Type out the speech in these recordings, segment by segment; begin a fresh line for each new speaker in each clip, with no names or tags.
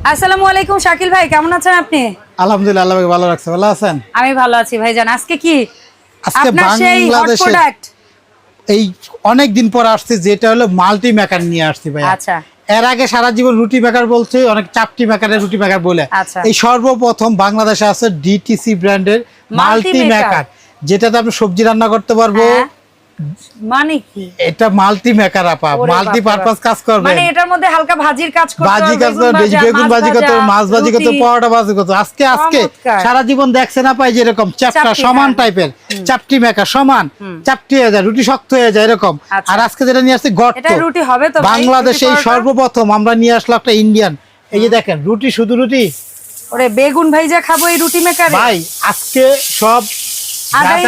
আসসালামু আলাইকুম শাকিল ভাই কেমন আছেন আপনি?
আলহামদুলিল্লাহ আল্লাহ ভালো রাখছে। ভালো আছেন?
আমি ভালো আছি ভাইজান। আজকে কি?
আজকে বাংলাদেশে এই অনেক দিন পর আসছে যেটা হলো মাল্টি মেকার নিয়ে আসছি ভাই
আচ্ছা।
এর আগে সারা জীবন রুটি মেকার বলছে অনেক চাপটি মেকারের রুটি মেকার বলে।
আচ্ছা।
এই সর্বপ্রথম বাংলাদেশে আছে ডিটিসি ব্র্যান্ডের মাল্টি মেকার যেটাতে আপনি সবজি রান্না করতে পারব
হ্যাঁ। মানে কি?
এটা মাল্টি মেকার আপা মাল্টি পারপাস কাজ করবে।
মানে এটার মধ্যে হালকা ভাজির কাজ করতে হবে,
কাজ
বেগুন ভাজা,
বেগুন বাজি করতে মাছ ভাজি করতে
রুটি।
পরোটা ভাজি করতে আজকে আজকে সারা জীবন দেখছে না পাই যেরকম চ্যাপটা সমান
হ্যাঁ।
টাইপের চাপটি মেকার সমান চাপটি হয়ে যায় রুটি শক্ত হয়ে যায় এরকম।
আচ্ছা।
আর আজকে যেটা নিয়ে আসছে গর্ত।
এটা রুটি হবে তো
বাংলাদেশে এই সর্বপ্রথম আমরা নিয়ে আসলাম একটা ইন্ডিয়ান এই যে দেখেন রুটি শুধু রুটি?
ওরে বেগুন ভাইজা খাব এই রুটি মেকারে
ভাই আজকে সব
কার্ভ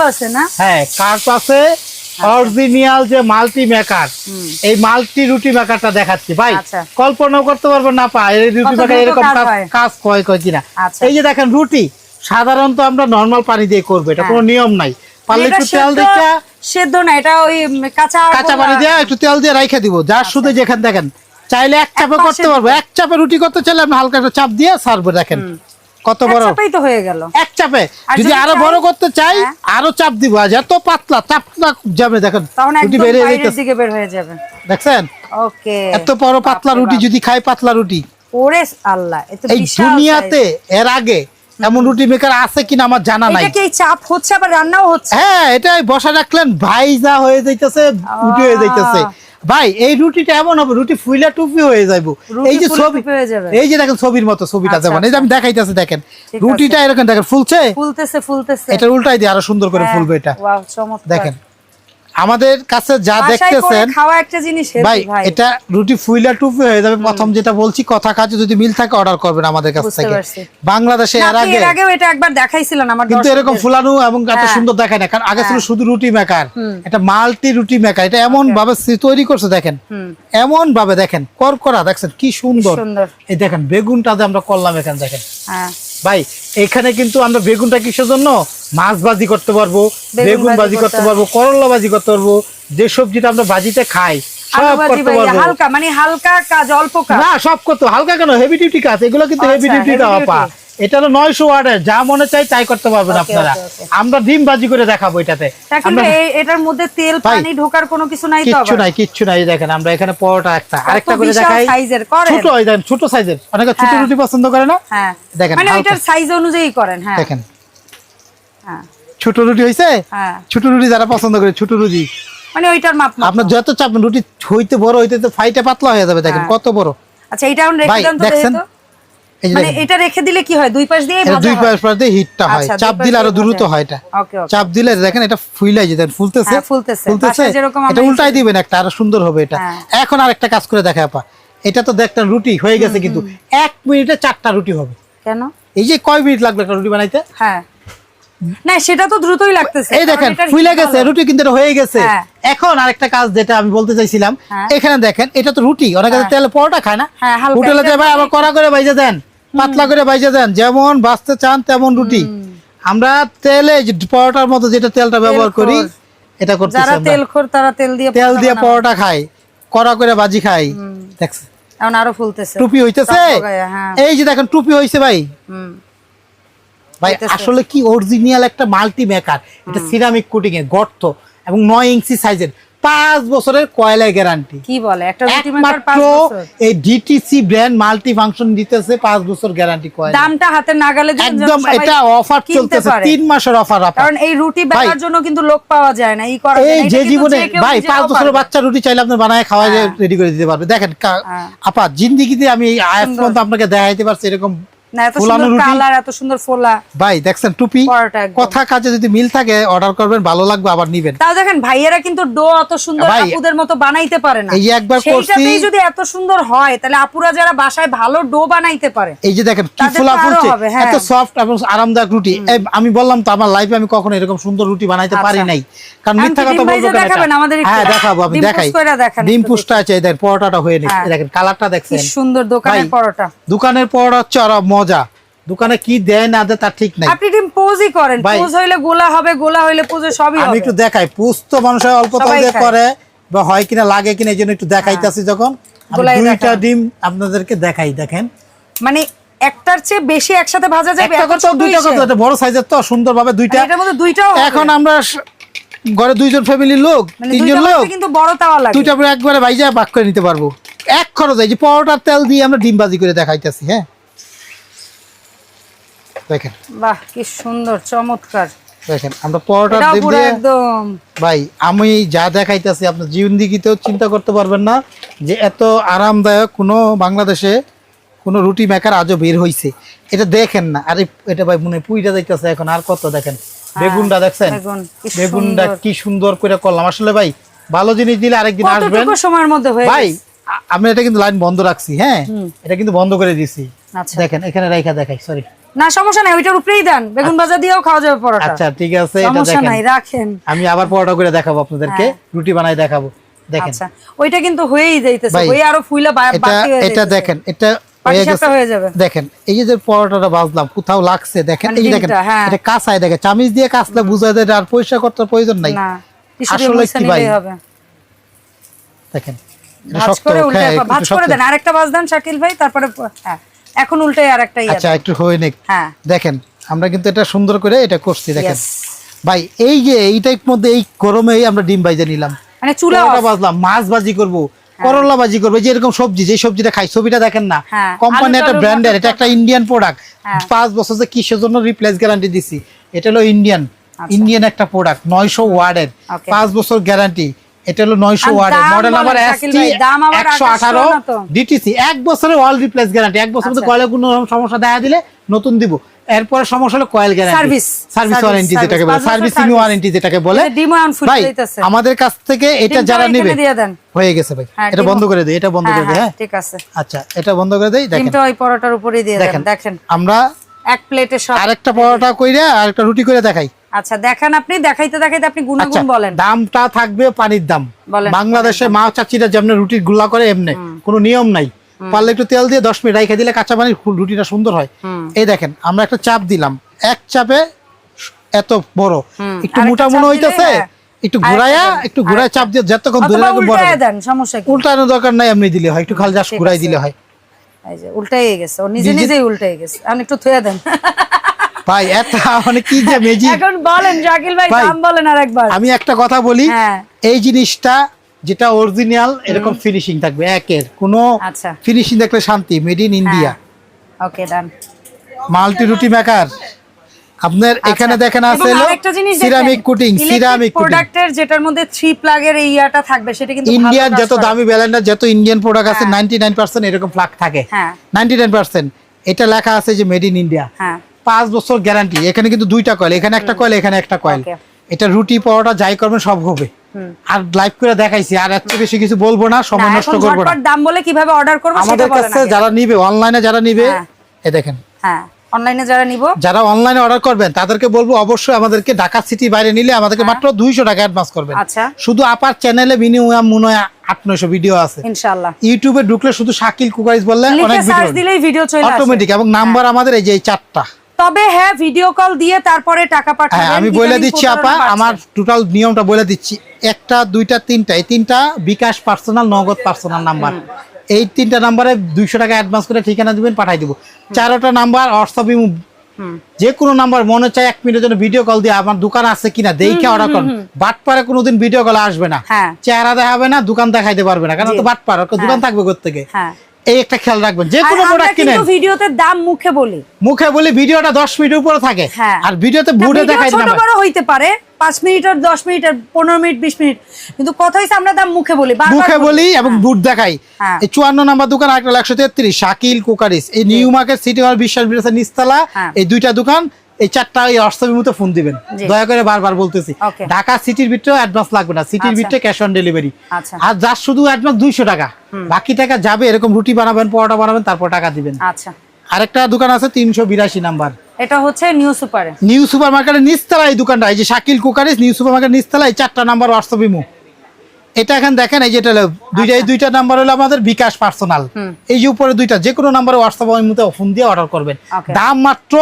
আছে-
আছে না?
হ্যাঁ কার্প আছে অরিজিনাল যে মাল্টি মেকার এই মাল্টি রুটি মেকারটা দেখাচ্ছি। ভাই
আচ্ছা।
কল্পনাও করতে পারব না পা এই রুটি মেকার এরকম
কাজ
কাজ
হয়।
কাজ কয় কয় কিনা?
আচ্ছা।
এই যে দেখেন রুটি সাধারণত আমরা নরমাল পানি দিয়ে করব এটা
হ্যাঁ।
কোনো নিয়ম নাই। পারলে একটু তেল
সেদ্ধ- সেদ্ধ না এটা ওই কাঁচা
কাঁচা পানি দিয়ে একটু তেল দিয়ে রাইখে দিব যার শুধু যেখানে দেখেন। চাইলে এক চাপে করতে পারব। এক চাপে রুটি করতে চাইলে আপনি হালকা একটা চাপ দিয়ে সারবো দেখেন। কত বড়?
তো হয়ে গেল।
এক চাপে? যদি
আরও
বড় করতে চাই
হ্যাঁ।
আরও চাপ দিব। আজ এত পাতলা চাপটা যাবে দেখেন রুটি বেড়ে
দিকে বের হয়ে যাবে।
দেখছেন?
ওকে
এত বড় পাতলা রুটি যদি খাই পাতলা রুটি।
ওরে আল্লাহ
এই দুনিয়াতে এর আগে এমন রুটি মেকার আছে কিনা আমার জানা নাই।
এটা কি চাপ হচ্ছে আবার রান্নাও হচ্ছে?
হ্যাঁ এটাই বসা রাখলেন ভাইজা হয়ে যাইতেছে উঠে হয়ে যাইতেছে। ভাই এই রুটিটা এমন হবে রুটি ফুইলা টুপি হয়ে যাইবো। এই যে ছবি
যাবে।
এই যে দেখেন ছবির মতো ছবিটা
আচ্ছা,
যেমন। এই যে আমি দেখাইতেছি দেখেন। রুটিটা এরকম দেখেন ফুলছে?
ফুলতেছে ফুলতেছে।
এটা উল্টাই দিয়ে আরও সুন্দর করে
হ্যাঁ,
ফুলবে এটা। দেখেন। আমাদের কাছে যা দেখতেছেন
খাওয়া একটা জিনিস
ভাই এটা রুটি ফুইলা টুপি হয়ে যাবে প্রথম যেটা বলছি কথা কাজে যদি মিল থাকে অর্ডার করবেন আমাদের কাছ থেকে। বাংলাদেশে এর আগে
এর আগেও এটা একবার দেখাইছিলেন আমার
কিন্তু এরকম ফুলানো এবং এত
হ্যাঁ।
সুন্দর দেখায় না কারণ আগে ছিল শুধু রুটি মেকার এটা মাল্টি রুটি মেকার এটা এমন ভাবে তৈরি করছে দেখেন। এমন ভাবে দেখেন করকরা দেখছেন কি সুন্দর।
সুন্দর।
এই দেখেন বেগুনটা আমরা করলাম এখানে দেখেন।
হ্যাঁ।
ভাই এখানে কিন্তু আমরা বেগুনটা কিসের জন্য? মাছ বাজি করতে পারব
বেগুন
বাজি
ভাজি
ভাজি
করতে
করতে পারব করলা বাজি করতে পারব যে সবজিটা আমরা বাজিতে খাই সব করতে পারব।
হালকা মানে হালকা কাজ অল্প কাজ।
না সব করতে হালকা কেন? হেভি ডিউটি কাজ এগুলো কিন্তু হেভি
আচ্ছা,
ডিউটি দেওয়া পা। এটা হলো নয়শো যা মনে চাই তাই করতে পারবেন আপনারা. আমরা ডিম ভাজি করে দেখাবো এটাতে।
এটার মধ্যে তেল পানি ঢোকার কোনো কিছু নাই
কিচ্ছু নাই কিচ্ছু নাই দেখেন আমরা এখানে পরোটা একটা। আরেকটা করে দেখাই। ছোট দেখেন ছোট সাইজের অনেকে ছোট
হ্যাঁ।
রুটি পছন্দ করে না?
হ্যাঁ।
দেখেন
মানে। ওইটার সাইজ অনুযায়ী করেন হ্যাঁ।
দেখেন।
হ্যাঁ।
ছোট রুটি
হ্যাঁ।
ছোট রুটি যারা পছন্দ করে ছোট রুটি।
মানে ওইটার মাপ
আপনার যত চাপ রুটি হইতে বড় হইতে ফাইটে পাতলা হয়ে যাবে দেখেন। কত বড়।
আচ্ছা এটা এখন রেখে দেন তো মানে এটা রেখে দিলে কি হয়? দুই পাশ দিয়ে
দুই পাশ পাশ দিয়ে হিটটা হয়। চাপ দিলে
আরও
দ্রুত হয়। এটা।
ওকে ওকে
চাপ দিলে দেখেন এটা ফুইলাই যে ফুলতেছে।
হ্যাঁ, ফুলতেছে।
ফুলতেছে।
বাসায় যেরকম
এটা উল্টাই দিবেন একটা আরও সুন্দর হবে এটা।
হ্যাঁ।
এখন আরেকটা কাজ করে দেখা আপা। এটা তো দেখতেন রুটি হয়ে গেছে কিন্তু এক মিনিটে চারটা রুটি হবে।
কেন?
এই যে কয় মিনিট লাগবে একটা রুটি বানাইতে?
হ্যাঁ। না সেটা তো দ্রুতই লাগতেছে
এই দেখেন ফুলে গেছে রুটি কিন্তু হয়ে গেছে।
হ্যাঁ।
এখন আরেকটা কাজ যেটা আমি বলতে চাইছিলাম
হ্যাঁ।
এখানে দেখেন এটা তো রুটি অনেকে তেলে পরোটা খায় না।
হ্যাঁ,
হোটেলে
এটা
যে ভাই আবার কড়া করে বাইজে দেন। পাতলা করে বাইজে দেন। যেমন বাঁচতে চান তেমন রুটি। আমরা তেলে পরোটার মতো যেটা তেলটা ব্যবহার করি এটা করতেছি
যারা তেল খোর তারা তেল দিয়ে
তেল দিয়ে পরোটা খাই কড়া করে বাজি খাই দেখছেন?
এখন আরও ফুলতেছে।
টুপি হইতেছে?
হ্যাঁ।
এই যে দেখেন টুপি হইছে ভাই। ভাই আসলে কি অরিজিনাল একটা মাল্টি মেকার এটা সিরামিক কোটিং এ গর্ত এবং নয় ইঞ্চি সাইজের পাঁচ বছরের কয়লায় গ্যারান্টি।
কি বলে? একটা
একমাত্র এই ডিটিসি ব্র্যান্ড মাল্টি ফাংশন দিতেছে পাঁচ বছর গ্যারান্টি কয়লা।
দামটা হাতে নাগালে দিন যেন
একদম এটা অফার চলতেছে
পারে।
তিন মাসের অফার
কারণ এই রুটি বেলার জন্য কিন্তু লোক পাওয়া যায় না ই করা
এই যে জীবনে ভাই পাঁচ বছরের বাচ্চা রুটি চাইলে আপনি বানায় খাওয়া রেডি করে দিতে পারবে। দেখেন
হ্যাঁ।
আপা জিন্দিগিতে আমি এই আয়াত পর্যন্ত আপনাকে দেখাইতে পারছি এরকম
না এত সুন্দর
রুটি?
কালার এত সুন্দর ফোলা।
ভাই দেখছেন টুপি? কথা কাজে যদি মিল থাকে অর্ডার করবেন ভালো লাগবে আবার নিবেন।
তাও দেখেন ভাইয়েরা কিন্তু ডো অত সুন্দর আপুদের মতো বানাইতে পারে না।
এই একবার করছি-
যদি এত সুন্দর হয় তাহলে আপুরা যারা বাসায় ভালো ডো বানাইতে পারে
এই যে দেখেন কি
তাদের
ফুলা
তো আরও
ফুলছে। এত সফট এবং আরামদায়ক রুটি। আমি বললাম তো আমার লাইফে আমি কখনো এরকম সুন্দর রুটি বানাইতে পারি
আচ্ছা।
নাই। কারণ মিথ্যা কথা বলব?
দেখাবেন আমাদের
হ্যাঁ দেখাবো আমি দেখাই। ডিম পুষ্টা আছে দেখেন পরোটাটা হয়ে নিচ্ছে।
হ্যাঁ।
দেখেন কালারটা
কি
দেখছেন
সুন্দর দোকানের পরোটা।
দোকানের পরোটা হচ্ছে আর মজা। দোকানে কি দেয় না দেয় তার ঠিক নাই।
আপনি ডিম পোজই করেন। পোজ হইলে গোলা হবে গোলা হইলে পোজে সবই হবে।
আমি একটু দেখাই। পুষ তো মানুষের অল্প দিয়ে করে বা হয় কিনা লাগে কিনা এই জন্য একটু দেখাইতেছি যখন। আমি দুইটা ডিম আপনাদেরকে দেখাই দেখেন।
মানে একটার চেয়ে বেশি একসাথে ভাজা যাবে
একটা কথা দুইটা। কথা এটা বড় সাইজের তো সুন্দরভাবে দুইটা।
এটার মধ্যে দুইটাও
এখন আমরা ঘরে দুইজন ফ্যামিলির লোক
মানে
তিনজন লোক
কিন্তু বড় তাওয়া লাগে।
দুইটা করে একবারে ভাইজা ভাগ করে নিতে পারব। এক খরচ এই যে পরোটার তেল দিয়ে আমরা ডিম ভাজি করে দেখাইতেছি হ্যাঁ। দেখেন।
বাহ কি সুন্দর চমৎকার।
দেখেন আমরা পরোটার
এটাও
দিয়ে
একদম।
ভাই আমি যা দেখাইতেছি চিন্তা করতে পারবেন না যে এত আরামদায়ক কোনো বাংলাদেশে কোনো রুটি মেকার আজও বের হইছে। এটা দেখেন না। আরে এটা ভাই মনে পুইটা যাইতেছে এখন আর কত দেখেন? বেগুনটা দেখছেন? বেগুনটা কি সুন্দর করে করলাম। আসলে ভাই ভালো জিনিস দিলে আরেকদিন আসবেন।
সময়ের মধ্যে
ভাই আমি এটা কিন্তু লাইন বন্ধ রাখছি হ্যাঁ? এটা কিন্তু বন্ধ করে দিছি।
আচ্ছা।
দেখেন এখানে রেখা দেখাই সরি
না সমস্যা নাই ওইটার উপরেই দেন। বেগুন ভাজা দিয়েও খাওয়া যাবে পরোটা।
আচ্ছা ঠিক আছে এটা
সমস্যা
দেখেন।
নাই রাখেন।
আমি আবার পরোটা করে দেখাবো আপনাদেরকে। রুটি বানাই দেখাবো। দেখেন।
আচ্ছা ওইটা কিন্তু হয়েই যাইতেছে হয়ে আরও ফুইলা বাকি হয়ে
এটা দেখেন এটা হয়ে
হয়ে
দেখেন এই যে যে পরোটাটা বাজলাম কোথাও লাগছে দেখেন এই দেখেন
ডিমটা, হ্যাঁ।
এটা কাঁচায় দেখেন চামিচ দিয়ে কাঁচলে বুঝাই দেয় আর পরিষ্কার করতে প্রয়োজন নাই।
না টিস্যু দিয়ে
আসলে কি ভাই? দেখেন এটা
ভাঁজ করে উল্টে
হ্যাঁ, একটু
ভাঁজ করে
শক্ত।
দেন। আরেকটা ভাঁজ দেন শাকিল ভাই তারপরে হ্যাঁ। এখন উল্টে আর একটা
আচ্ছা একটু হয়ে নিক।
হ্যাঁ।
দেখেন আমরা কিন্তু এটা সুন্দর করে এটা করছি দেখেন। ভাই এই যে এইটার মধ্যে এই গরমে আমরা ডিম বাইজে নিলাম।
মানে চুলা
পরোটা বাজলাম মাছ ভাজি করব করলা ভাজি করব যে এরকম সবজি যে সবজিটা খাই ছবিটা দেখেন না।
হ্যাঁ,
কোম্পানি একটা
টালু
ব্র্যান্ডের এটা একটা ইন্ডিয়ান প্রোডাক্ট
হ্যাঁ।
পাঁচ বছর যে কিসের জন্য রিপ্লেস গ্যারান্টি দিছি এটা হলো ইন্ডিয়ান
আচ্ছা।
ইন্ডিয়ান একটা প্রোডাক্ট নয়শো ওয়ার্ডের। পাঁচ বছর গ্যারান্টি এটা হলো নয়শো
আর
ওয়ার্ডের
দাম
মডেল নাম্বার এসটি
ভাই, দাম আবার
একশো আঠারো
আকাশ ছোঁয়া না তো।
ডিটিসি এক বছরের অল রিপ্লেস গ্যারান্টি এক বছর মধ্যে
আচ্ছা।
কয়েলে কোনো সমস্যা দেখা দিলে নতুন দিব। এরপরে সমস্যা হলো coil guarantee
Service,
service warranty যেটাকে বলে সার্ভিসিং ওয়ারেন্টি যেটাকে বলে। ভাই আমাদের কাছ থেকে এটা যারা নেবে হয়ে গেছে ভাই।
হ্যাঁ,
এটা বন্ধ করে দেই এটা বন্ধ
হ্যাঁ
করে দেই
হ্যাঁ
হ্যাঁ?
ঠিক আছে।
আচ্ছা এটা বন্ধ করে দেই দেখেন।
ডিমটা ওই পরোটার উপরেই দিয়ে
দেখেন
দেখেন।
আমরা
এক প্লেটে সব
আরেকটা পরোটা কইরা আরেকটা রুটি করে দেখাই।
আচ্ছা দেখেন আপনি দেখাইতে দেখাইতে আপনি
আচ্ছা
গুণাগুণ বলেন।
দামটা থাকবে পানির দাম। বাংলাদেশে মা চাচিরা যেমন রুটি গুল্লা করে এমনি। কোনো নিয়ম নাই। পারলে একটু তেল দিয়ে দশ মিনিট রাইখে দিলে কাঁচা পানির রুটিটা সুন্দর হয়। এই দেখেন আমরা একটা চাপ দিলাম। এক চাপে এত বড়। একটু মোটা মনে হইতেছে?
হ্যাঁ।
একটু ঘুরাইয়া একটু ঘুরায় চাপ দিয়ে যতক্ষণ ধরে
অথবা
বড়।
উল্টায় দেন সমস্যা কি?
উল্টানোর দরকার নাই এমনি দিলে হয়। একটু খালি জাস্ট ঘুরাই দিলে হয়।
এই যে উল্টাই গেছে। ও নিজে
নিজে-
নিজেই উল্টাই গেছে। এখন একটু থুয়ে দেন।
ভাই এত মানে কি যে মেজি
এখন বলেন শাকিল ভাই দাম বলেন আর একবার
আমি একটা কথা বলি
হ্যাঁ।
এই জিনিসটা যেটা অরিজিনাল এরকম ফিনিশিং থাকবে একের। কোনো
আচ্ছা।
ফিনিশিং দেখলে শান্তি made in India
okay done
multi roti maker. আপনার এখানে দেখেন আছে সিরামিক কুটিং সিরামিক
প্রোডাক্টের যেটার মধ্যে থ্রি প্লাগের এই ইয়াটা থাকবে সেটা কিন্তু
ইন্ডিয়ান যত দামি ব্যালেন্ডার যত ইন্ডিয়ান প্রোডাক্ট আছে নাইনটি নাইন পার্সেন্ট এরকম ফ্লাগ থাকে।
হ্যাঁ।
নাইনটি নাইন পার্সেন্ট এটা লেখা আছে যে মেড ইন ইন্ডিয়া
হ্যাঁ।
পাঁচ বছর গ্যারান্টি। এখানে কিন্তু দুইটা কয়েল এখানে একটা কয়েল এখানে একটা কয়েল। এটা রুটি পরোটা যাই করবেন সব হবে। আর লাইভ করে দেখাইছি আর চেয়ে বেশি কিছু বলব না সময় নষ্ট করব না।
দাম বলে কীভাবে অর্ডার করব
আমাদের কাছে যারা নিবে অনলাইনে যারা নিবে
হ্যাঁ।
এ দেখেন।
হ্যাঁ অনলাইনে যারা নিব।
যারা অনলাইনে অর্ডার করবেন তাদেরকে বলব অবশ্যই আমাদেরকে ঢাকা সিটি বাইরে নিলে আমাদেরকে মাত্র দুইশো টাকা অ্যাডভান্স করবেন।
হ্যাঁ। আচ্ছা।
শুধু আপার চ্যানেলে মিনিমাম মনে হয় আট নয়শো ভিডিও আছে।
ইনশাআল্লাহ।
ইউটিউবে ঢুকলে শুধু শাকিল কুকারিস বললে
লিখে
অনেক ভিডিও
দিলেই ভিডিও চলে আসে।
অটোমেটিক এবং নাম্বার আমাদের এই যে এই চারটা।
তবে হ্যাঁ ভিডিও কল দিয়ে তারপরে টাকা পাঠাবেন
হ্যাঁ আমি বলে দিচ্ছি আপা আমার টোটাল নিয়মটা বলে দিচ্ছি। একটা দুইটা তিনটা এই তিনটা bKash personal Nagad personal number এই তিনটা নাম্বারে দুইশো টাকা অ্যাডভান্স করে ঠিকানা দিবেন পাঠাই দিব। চারোটা নাম্বার হোয়াটসঅ্যাপ। যে কোনো নাম্বার মনে চায় এক মিনিটের জন্য ভিডিও কল দিয়ে আমার দোকান আছে কিনা দেখে অর্ডার করুন। বাটপারে কোনোদিন ভিডিও কল আসবে না।
হ্যাঁ।
চেহারা দেখাবে না দোকান দেখাইতে পারবে না কারণ তো বাটপার দোকান থাকবে থেকে
হ্যাঁ।
এই একটা খেয়াল রাখবেন যে কোনো প্রোডাক্ট কিনেন।
ভিডিওতে দাম মুখে বলি।
মুখে বলি ভিডিওটা দশ মিনিটের উপরে থাকে।
হ্যাঁ।
আর ভিডিওতে
না,
বুড়ে দেখাই
ছোট বড় হইতে পারে পাঁচ মিনিট আর দশ মিনিট আর পনেরো মিনিট বিশ মিনিট। কিন্তু কথা হচ্ছে আমরা দাম মুখে বলি বারবার
মুখে বলি। এবং বুট দেখাই।
হ্যাঁ।
এই চুয়ান্ন নাম্বার দোকান একশো তেত্রিশ শাকিল কুকারিস। এই নিউ মার্কেট সিটি হল বিশ্বাস বিরাসের নিস্তালা
হ্যাঁ।
এই দুইটা দোকান এই চারটা এই হোয়াটসঅ্যাপের মতো ফোন দিবেন। দয়া করে বারবার বলতেছি। ঢাকা সিটির ভিতরে অ্যাডভান্স লাগবে না। সিটির
আচ্ছা।
ভিতরে ক্যাশ অন ডেলিভারি
আচ্ছা।
আর যার শুধু অ্যাডভান্স দুইশো টাকা। বাকি টাকা যাবে এরকম রুটি বানাবেন পরোটা বানাবেন তারপর টাকা দিবেন।
আচ্ছা।
আরেকটা দোকান আছে তিনশো বিরাশি নাম্বার।
এটা হচ্ছে নিউ সুপারে
নিউ সুপার মার্কেটের নিচতলা এই দোকানটা। এই যে Shakil cookeries new super market নিচতলা এই চারটা নাম্বার হোয়াটসঅ্যাপ ইমো এটা এখন দেখেন এই যেটা হলো দুইটা এই দুইটা নাম্বার হলো আমাদের বিকাশ পার্সোনাল এই যে উপরে দুইটা যে কোনো নাম্বারে হোয়াটসঅ্যাপ ইমোতে ফোন দিয়ে অর্ডার করবেন। দাম মাত্র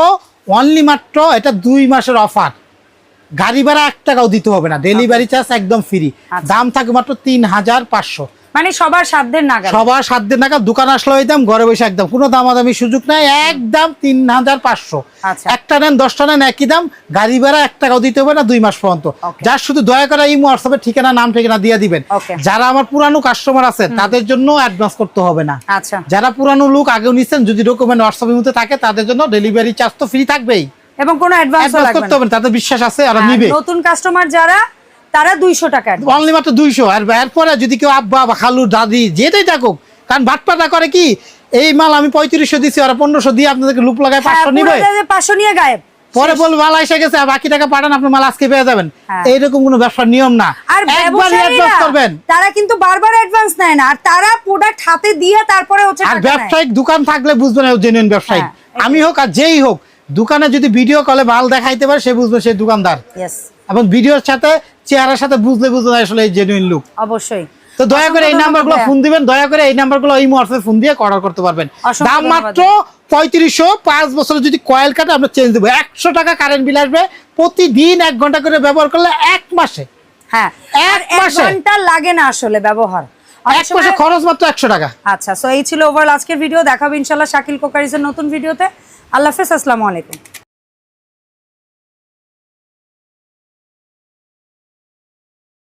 অনলি মাত্র এটা দুই মাসের অফার গাড়ি ভাড়া এক টাকাও দিতে হবে না। ডেলিভারি চার্জ একদম ফ্রি
আচ্ছা।
দাম থাকে মাত্র তিন হাজার পাঁচশো।
মানে সবার সাধ্যের নাগাল
সবার দিন টাকা দোকান আসলে হইতাম ঘরে বসে একদম। কোনো দামাদামি সুযোগ নাই একদম তিন হাজার পাঁচশো।
আচ্ছা।
একটা নেন দশটা নেন একই দাম। গাড়ি ভাড়া এক টাকাও দিতে হবে না দুই মাস পর্যন্ত। যার শুধু দয়া করে এই হোয়াটসঅ্যাপে ঠিকানা নাম ঠিকানা দিয়ে দিবেন। যারা আমার পুরানো কাস্টমার আছে তাদের জন্য অ্যাডভান্স করতে হবে না।
আচ্ছা।
যারা পুরানো লোক আগেও নিচ্ছেন যদি ডকুমেন্ট হোয়াটসঅ্যাপের মধ্যে থাকে তাদের জন্য ডেলিভারি চার্জ তো ফ্রি থাকবেই।
এবং কোনো অ্যাডভান্স
করতে হবে তাদের বিশ্বাস আছে আর
আর
নিবে।
নতুন কাস্টমার যারা তারা দুইশো টাকা
অনলি মাত্র দুইশো। আর এরপরে যদি কেউ আব্বা বা খালু দাদি যেটাই থাকুক কারণ বাটপাটা করে কি এই মাল আমি পঁয়ত্রিশশো দিচ্ছি ওরা পনেরোশো দিয়ে আপনাদেরকে লুপ লাগায়
হ্যাঁ,
পাঁচশো নিবে।
পাঁচশো নিয়ে গায়েব।
পরে বল মাল এসে গেছে বাকি টাকা পাঠান আপনি মাল আজকে পেয়ে যাবেন।
হ্যাঁ।
এইরকম কোনো ব্যবসার নিয়ম না।
আর
একবার অ্যাডভান্স করবেন।
তারা কিন্তু বারবার অ্যাডভান্স নেয় না। আর তারা প্রোডাক্ট হাতে দিয়ে তারপরে হচ্ছে
আর ব্যবসায়িক দোকান থাকলে বুঝবেন জেনুইন ব্যবসায়িক।
হ্যাঁ,
আমি হোক আর যেই হোক দোকানে যদি ভিডিও কলে মাল দেখাইতে পারে সে বুঝবে সে দোকানদার। এবং ভিডিওর সাথে চেহারার সাথে বুঝলে বুঝবে আসলে এই জেনুইন লুক
অবশ্যই।
তো দয়া করে এই নাম্বারগুলো ফোন দিবেন দয়া করে এই নাম্বারগুলো এই হোয়াটসঅ্যাপে ফোন দিয়ে অর্ডার করতে পারবেন। দাম মাত্র পঁয়ত্রিশশো পাঁচ বছরে যদি কয়েল কাটে আমরা চেঞ্জ দেবো। একশো টাকা কারেন্ট বিল আসবে। প্রতিদিন এক ঘণ্টা করে ব্যবহার করলে এক মাসে।
হ্যাঁ
এক
আর ঘণ্টা লাগে না আসলে ব্যবহার। অনেক
এক মাসে খরচ মাত্র একশো টাকা।
আচ্ছা সো এই ছিল ওভারঅল আজকের ভিডিও দেখাবো ইনশাল্লাহ শাকিল কোকারিজের নতুন ভিডিওতে আল্লাহ হাফেজ আসসালামু আলাইকুম।